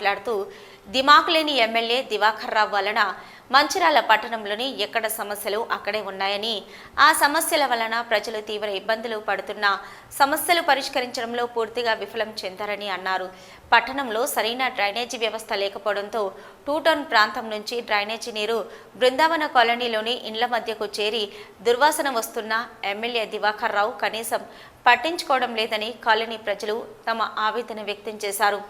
మాట్లాడుతూ దిమాక్ లేని ఎమ్మెల్యే దివాకర్ రావు వలన మంచిరాల పట్టణంలోని ఎక్కడ సమస్యలు అక్కడే ఉన్నాయని ఆ సమస్యల వలన ప్రజలు తీవ్ర ఇబ్బందులు పడుతున్న సమస్యలు పరిష్కరించడంలో పూర్తిగా విఫలం చెందారని అన్నారు. పట్టణంలో సరైన డ్రైనేజీ వ్యవస్థ లేకపోవడంతో టూటౌన్ ప్రాంతం నుంచి డ్రైనేజీ నీరు బృందావన కాలనీలోని ఇండ్ల మధ్యకు చేరి దుర్వాసన వస్తున్న ఎమ్మెల్యే దివాకర్ రావు కనీసం పట్టించుకోవడం లేదని కాలనీ ప్రజలు తమ ఆవేదన వ్యక్తం చేశారు.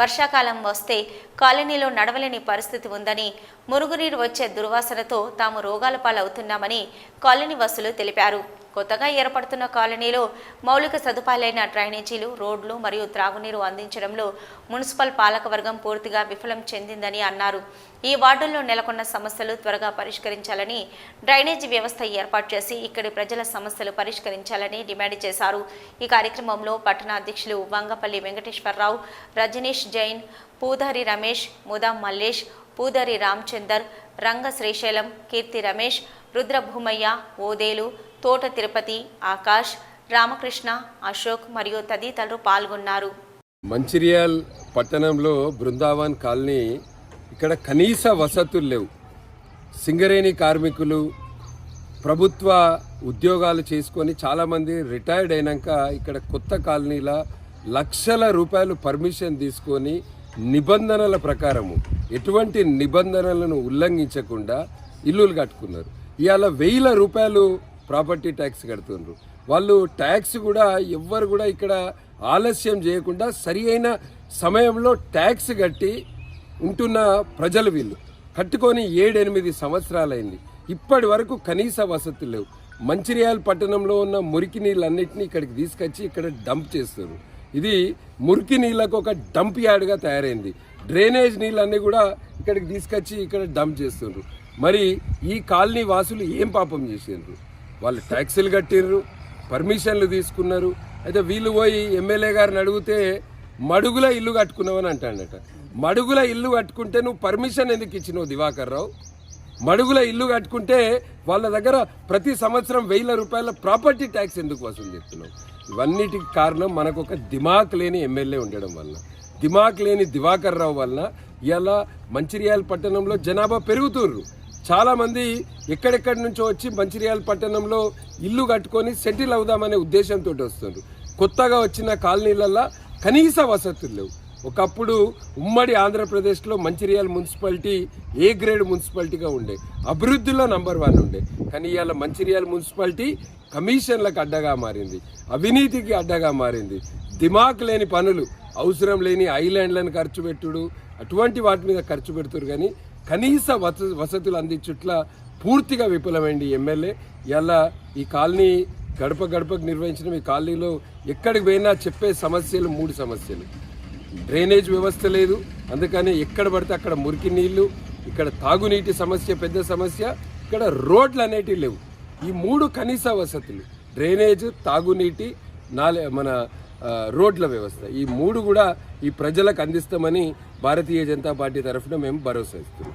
వర్షాకాలం వస్తే కాలనీలో నడవలేని పరిస్థితి ఉందని మురుగునీరు వచ్చే దుర్వాసనతో తాము రోగాల పాలవుతున్నామని కాలనీ వసులు తెలిపారు. కొత్తగా ఏర్పడుతున్న కాలనీలో మౌలిక సదుపాయాలైన డ్రైనేజీలు రోడ్లు మరియు త్రాగునీరు అందించడంలో మున్సిపల్ పాలకవర్గం పూర్తిగా విఫలం చెందిందని అన్నారు. ఈ వార్డుల్లో నెలకొన్న సమస్యలు త్వరగా పరిష్కరించాలని డ్రైనేజీ వ్యవస్థ ఏర్పాటు చేసి ఇక్కడి ప్రజల సమస్యలు పరిష్కరించాలని డిమాండ్ చేశారు. ఈ కార్యక్రమంలో పట్టణ అధ్యక్షులు వంగపల్లి వెంకటేశ్వరరావు రజనీష్ జైన్ పూధరి రమేష్ ముదాం మల్లేష్ పూధరి రామచందర్ రంగ శ్రీశైలం కీర్తి రమేష్ రుద్రభూమయ్య ఓదేలు తోట తిరుపతి ఆకాష్ రామకృష్ణ అశోక్ మరియు తదితరులు పాల్గొన్నారు. మంచిర్యాల్ పట్టణంలో బృందావన్ కాలనీ ఇక్కడ కనీస వసతులు లేవు. సింగరేణి కార్మికులు ప్రభుత్వ ఉద్యోగాలు చేసుకొని చాలామంది రిటైర్డ్ అయినాక ఇక్కడ కొత్త కాలనీల లక్షల రూపాయలు పర్మిషన్ తీసుకొని నిబంధనల ప్రకారము ఎటువంటి నిబంధనలను ఉల్లంఘించకుండా ఇల్లులు కట్టుకున్నారు. ఇవాళ వెయ్యిల రూపాయలు ప్రాపర్టీ ట్యాక్స్ కడుతున్నారు వాళ్ళు ట్యాక్స్ కూడా ఎవ్వరు కూడా ఇక్కడ ఆలస్యం చేయకుండా సరి అయిన సమయంలో ట్యాక్స్ కట్టి ఉంటున్న ప్రజలు వీళ్ళు. కట్టుకొని ఏడెనిమిది సంవత్సరాలైంది. ఇప్పటి వరకు కనీస వసతులు లేవు. మంచిర్యాల పట్టణంలో ఉన్న మురికి నీళ్ళన్నింటినీ ఇక్కడికి తీసుకొచ్చి ఇక్కడ డంప్ చేస్తారు ఇది మురికి నీళ్ళకు ఒక డంప్ యార్డ్గా తయారైంది. డ్రైనేజ్ నీళ్ళన్నీ కూడా ఇక్కడికి తీసుకొచ్చి ఇక్కడ డంప్ చేస్తుండ్రు. మరి ఈ కాలనీ వాసులు ఏం పాపం చేసిండ్రు? వాళ్ళు ట్యాక్సీలు కట్టిర్రు పర్మిషన్లు తీసుకున్నారు. అయితే వీళ్ళు పోయి ఎమ్మెల్యే గారిని అడిగితే మడుగుల ఇల్లు కట్టుకున్నావని అంటాడట. మడుగుల ఇల్లు కట్టుకుంటే నువ్వు పర్మిషన్ ఎందుకు ఇచ్చినావు దివాకర్ రావు? మడుగుల ఇల్లు కట్టుకుంటే వాళ్ళ దగ్గర ప్రతి సంవత్సరం వేల రూపాయల ప్రాపర్టీ ట్యాక్స్ ఎందుకు వసూలు చేస్తున్నావు? ఇవన్నిటికి కారణం మనకు ఒక దిమాక్ లేని ఎమ్మెల్యే ఉండడం వల్ల. దిమాక్ లేని దివాకర్ రావు వలన ఇలా మంచిర్యాల పట్టణంలో జనాభా పెరుగుతుర్రు. చాలామంది ఎక్కడెక్కడి నుంచో వచ్చి మంచిర్యాల పట్టణంలో ఇల్లు కట్టుకొని సెటిల్ అవుదామనే ఉద్దేశంతో వస్తున్నారు. కొత్తగా వచ్చిన కాలనీలల్లో కనీస వసతులు లేవు. ఒకప్పుడు ఉమ్మడి ఆంధ్రప్రదేశ్లో మంచిర్యాల మున్సిపాలిటీ ఏ గ్రేడ్ మున్సిపాలిటీగా ఉండే? అభివృద్ధిలో నంబర్ వన్ ఉండే. కానీ ఇవాళ మంచిర్యాల మున్సిపాలిటీ కమిషన్లకు అడ్డగా మారింది. అవినీతికి అడ్డగా మారింది. దిమాక్ లేని పనులు అవసరం లేని ఐలాండ్లను ఖర్చు పెట్టుడు అటువంటి వాటి మీద ఖర్చు పెడుతురు కానీ కనీస వస వసతులు అందించుట్ల పూర్తిగా విఫలమైంది ఎమ్మెల్యే. ఇలా ఈ కాలనీ గడప గడపకు నిర్వహించిన ఈ కాలనీలో ఎక్కడికి పోయినా చెప్పే సమస్యలు మూడు సమస్యలు. డ్రైనేజ్ వ్యవస్థ లేదు. అందుకని ఎక్కడ పడితే అక్కడ మురికి నీళ్ళు ఇక్కడ తాగునీటి సమస్య పెద్ద సమస్య ఇక్కడ రోడ్లు అనేటివి లేవు. ఈ మూడు కనీస వసతులు డ్రైనేజ్ తాగునీటి నాలే మన రోడ్ల వ్యవస్థ. ఈ మూడు కూడా ఈ ప్రజలకు అందిస్తామని భారతీయ జనతా పార్టీ తరఫున మేము భరోసా ఇస్తున్నాం.